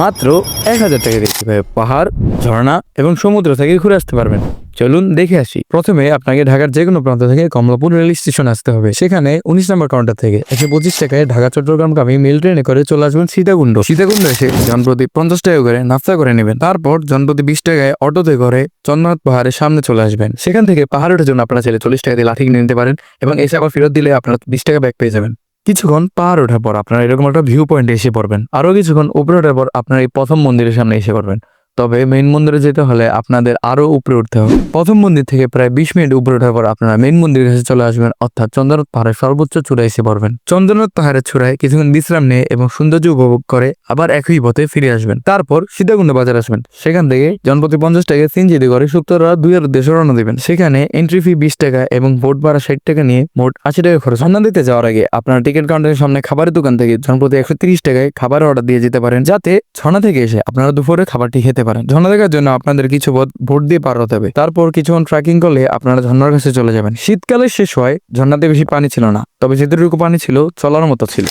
মাত্র এক হাজার টাকা দিয়ে কীভাবে পাহাড়, ঝর্ণা এবং সমুদ্র থেকে ঘুরে আসতে পারবেন। চলুন দেখে আসি। প্রথমে আপনাকে ঢাকার যে কোনো প্রান্ত থেকে কমলাপুর রেল স্টেশন আসতে হবে। সেখানে উনিশ নম্বর কাউন্টার থেকে একশো পঁচিশ টাকায় ঢাকা, চট্টগ্রাম চট্টগ্রামগামী মেল ট্রেনে করে চলে আসবেন সীতাকুণ্ড। সীতাকুণ্ড এসে জনপ্রতি পঞ্চাশ টাকা করে নাস্তা করে নেবেন। তারপর জনপ্রতি বিশ টাকায় অটোতে করে চন্দ্রনাথ পাহাড়ের সামনে চলে আসবেন। সেখান থেকে পাহাড় ওঠার জন্য আপনারা চাইলে চল্লিশ টাকা দিয়ে লাঠি কিনে নিতে পারেন এবং এসে আবার ফেরত দিলে আপনারা বিশ টাকা ব্যাক পেয়ে যাবেন। কিছুক্ষণ পাহাড় ওঠার পর আপনারা এরকম একটা ভিউ পয়েন্টে এসে পড়বেন। আরও কিছুক্ষণ উপরে ওঠার পর আপনারা এই প্রথম মন্দিরের সামনে এসে পড়বেন। তবে মেইন মন্দিরে যেতে হলে আপনাদের আরও উপরে উঠতে হবে। প্রথম মন্দির থেকে প্রায় বিশ মিনিট উপরে ওঠার পর আপনারা মেইন মন্দিরের কাছে চলে আসবেন, অর্থাৎ চন্দ্রনাথ পাহাড়ের সর্বোচ্চ চূড়ায় এসে পড়বেন। চন্দ্রনাথ পাহাড়ের চূড়ায় কিছুক্ষণ বিশ্রাম নিয়ে এবং সৌন্দর্য উপভোগ করে আবার একই পথে ফিরে আসবেন। তারপর সীতাকুণ্ড বাজার আসবেন। সেখান থেকে জনপ্রতি পঞ্চাশ টাকা সিনজিদি করে শুক্রবার দুইয়ের উদ্দেশ্যে রওনা দেবেন। সেখানে এন্ট্রি ফি বিশ টাকা এবং ভোট ভাড়া ষাট টাকা নিয়ে মোট আশি টাকা খরচ। সন্ধান দিতে যাওয়ার আগে আপনারা টিকিট কাউন্টারের সামনে খাবারের দোকান থেকে জনপ্রতি একশো টাকায় খাবার অর্ডার দিয়ে যেতে পারেন। যাতে ঝর্ণা থেকে এসে আপনারা দুপুরে খাবারটি খেতে পারেন। ঝর্ণা দেখার জন্য আপনাদের কিছু ভোট দিয়ে পার হতে হবে। তারপর কিছুক্ষণ ট্রেকিং করলে আপনারা ঝর্ণার কাছে চলে যাবেন। শীতকালে শেষ হয় ঝর্ণাতে বেশি পানি ছিল না, তবে যেটুকু পানি ছিল, চলার মতো ছিল।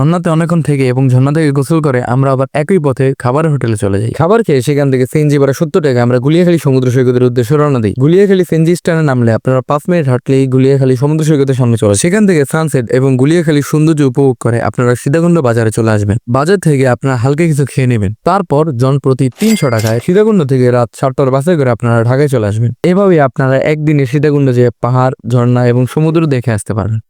ঝর্ণাতে অনেকক্ষণ থেকে এবং ঝর্ণা থেকে গোসল করে আমরা আবার একই পথে খাবারের হোটেলে চলে যাই। খাবার খেয়ে সেখান থেকে সেনজি ভাড়া সত্তর টাকা আমরা গুলিয়াখালী সমুদ্র সৈকতের উদ্দেশ্যে রওনা দিই। গুলিয়াখালী সেনজি স্ট্যান্ডে নামলে আপনারা পাঁচ মিনিট হাঁটলেই গুলিয়াখালী সমুদ্র সৈকতের সামনে চলে সেখান থেকে সানসেট এবং গুলিয়াখালী সৌন্দর্য উপভোগ করে আপনারা সীতাকুণ্ড বাজারে চলে আসবেন। বাজার থেকে আপনারা হালকা কিছু খেয়ে নেবেন। তারপর জন প্রতি তিনশো টাকায় সীতাকুণ্ড থেকে রাত সাতটার বাসে করে আপনারা ঢাকায় চলে আসবেন। এভাবে আপনারা একদিনে সীতাকুণ্ড যে পাহাড়, ঝর্ণা এবং সমুদ্র দেখে আসতে পারবেন।